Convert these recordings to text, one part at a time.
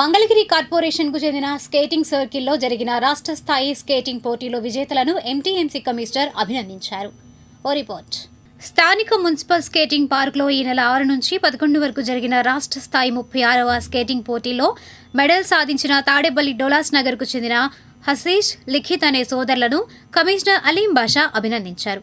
మంగళగిరి కార్పొరేషన్కు చెందిన స్కేటింగ్ సర్కిల్లో జరిగిన రాష్ట్ర స్థాయి స్కేటింగ్ పోటీలో విజేతలను ఎంటీఎంసీ కమిషనర్ అభినందించారు. ఓ రిపోర్ట్. స్థానిక మున్సిపల్ స్కేటింగ్ పార్క్లో ఈ నెల ఆరు నుంచి పదకొండు వరకు జరిగిన రాష్ట్ర స్థాయి ముప్పై ఆరవ స్కేటింగ్ పోటీలో మెడల్ సాధించిన తాడేపల్లి డోలాస్ నగర్కు చెందిన హసీష్ లిఖిత్ అనే సోదరులను కమిషనర్ అలీం బాషా అభినందించారు.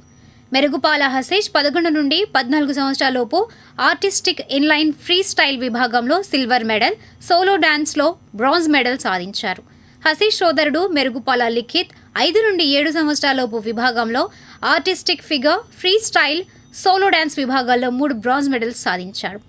మెరుగుపాల హసీష్ పదకొండు నుండి పద్నాలుగు సంవత్సరాలలోపు ఆర్టిస్టిక్ ఇన్లైన్ ఫ్రీ స్టైల్ విభాగంలో సిల్వర్ మెడల్ సోలో డాన్స్లో బ్రాంజ్ మెడల్ సాధించారు. హసీష్ సోదరుడు మెరుగుపాల లిఖిత్ ఐదు నుండి ఏడు సంవత్సరాలలోపు విభాగంలో artistic figure freestyle solo dance విభాగాల్లో మూడు బ్రాంజ్ మెడల్స్ సాధించాడు.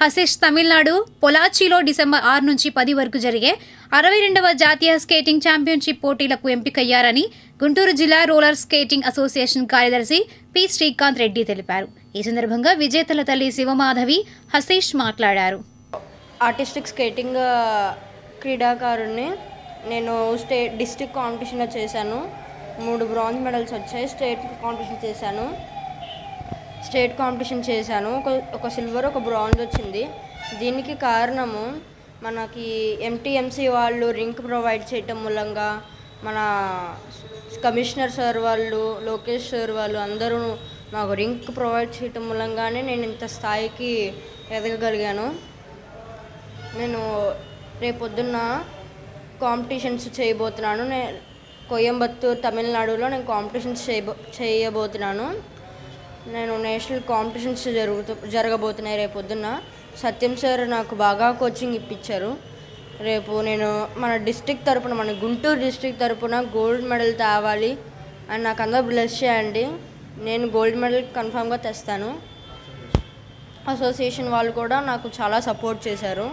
హసీష్ తమిళనాడు పొలాచిలో డిసెంబర్ ఆరు నుంచి పది వరకు జరిగే అరవై రెండవ జాతీయ స్కేటింగ్ ఛాంపియన్షిప్ పోటీలకు ఎంపికయ్యారని గుంటూరు జిల్లా రోలర్ స్కేటింగ్ అసోసియేషన్ కార్యదర్శి పి. శ్రీకాంత్ రెడ్డి తెలిపారు. ఈ సందర్భంగా విజేతల తల్లి శివమాధవి హసీష్ మాట్లాడారు. ఆర్టిస్టిక్ స్కేటింగ్ క్రీడాకారుణ్ణి నేను స్టేట్ డిస్టిక్ కాంపిటీషన్లో చేశాను. మూడు బ్రాంజ్ మెడల్స్ వచ్చాయి. స్టేట్ కాంపిటీషన్ చేశాను. స్టేట్ కాంపిటీషన్ చేశాను. ఒక ఒక సిల్వర్ ఒక బ్రాంజ్ వచ్చింది. దీనికి కారణము మనకి ఎంటీఎంసీ వాళ్ళు రింక్ ప్రొవైడ్ చేయటం మూలంగా మన కమిషనర్ సార్ వాళ్ళు లోకేష్ సార్ వాళ్ళు అందరూ నాకు రింక్ ప్రొవైడ్ చేయటం మూలంగానే నేను ఇంత స్థాయికి ఎదగగలిగాను. నేను రేపొద్దున్న కాంపిటీషన్స్ చేయబోతున్నాను. నేను కోయంబత్తూర్ తమిళనాడులో నేను కాంపిటీషన్స్ చేయబో చేయబోతున్నాను. నేను నేషనల్ కాంపిటీషన్స్ జరుగుతూ జరగబోతున్నాయి రేపు పొద్దున్న. సత్యం సార్ నాకు బాగా కోచింగ్ ఇప్పించారు రేపు నేను మన డిస్ట్రిక్ట్ తరపున మన గుంటూరు డిస్ట్రిక్ట్ తరపున గోల్డ్ మెడల్ తేవాలి అని నాకు అందరూ బ్లెస్ చేయండి. నేను గోల్డ్ మెడల్ కన్ఫామ్గా తెస్తాను. అసోసియేషన్ వాళ్ళు కూడా నాకు చాలా సపోర్ట్ చేశారు.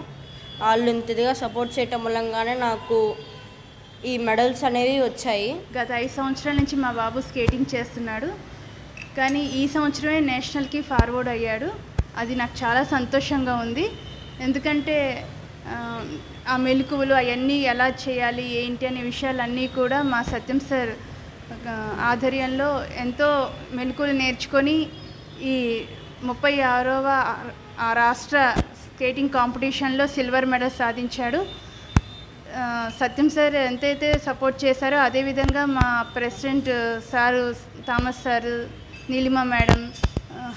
వాళ్ళు ఇంతదిగా సపోర్ట్ చేయటం మూలంగానే నాకు ఈ మెడల్స్ అనేవి వచ్చాయి. గత ఐదు సంవత్సరాల నుంచి మా బాబు స్కేటింగ్ చేస్తున్నాడు. కానీ ఈ సంవత్సరమే నేషనల్కి ఫార్వర్డ్ అయ్యాడు. అది నాకు చాలా సంతోషంగా ఉంది. ఎందుకంటే ఆ, మెలకువలు అవన్నీ ఎలా చేయాలి ఏంటి అనే విషయాలన్నీ కూడా మా సత్యం సార్ ఆధ్వర్యంలో ఎంతో మెలకువలు నేర్చుకొని ఈ ముప్పై ఆరవ ఆ రాష్ట్ర స్కేటింగ్ కాంపిటీషన్లో సిల్వర్ మెడల్ సాధించాడు. సత్యం సార్ ఎంతైతే సపోర్ట్ చేశారో అదేవిధంగా మా president sir Thomas sir Neelima madam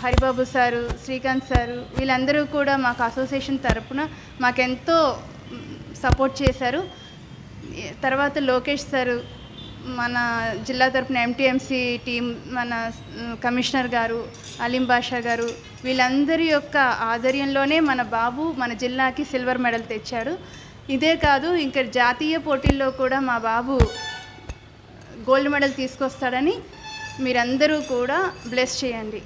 Haribabu sir Srikanth sir వీళ్ళందరూ కూడా మాకు అసోసియేషన్ తరపున మాకెంతో సపోర్ట్ చేశారు. తర్వాత లోకేష్ సారు మన జిల్లా తరపున ఎంటీఎంసీ టీం మన కమిషనర్ గారు అలీం బాషా గారు వీళ్ళందరి యొక్క ఆధ్వర్యంలోనే మన బాబు మన జిల్లాకి సిల్వర్ మెడల్ తెచ్చాడు. ఇదే కాదు ఇంకా జాతీయ పోటీల్లో కూడా మా బాబు గోల్డ్ మెడల్ తీసుకొస్తాడని మీరందరూ కూడా బ్లెస్ చేయండి.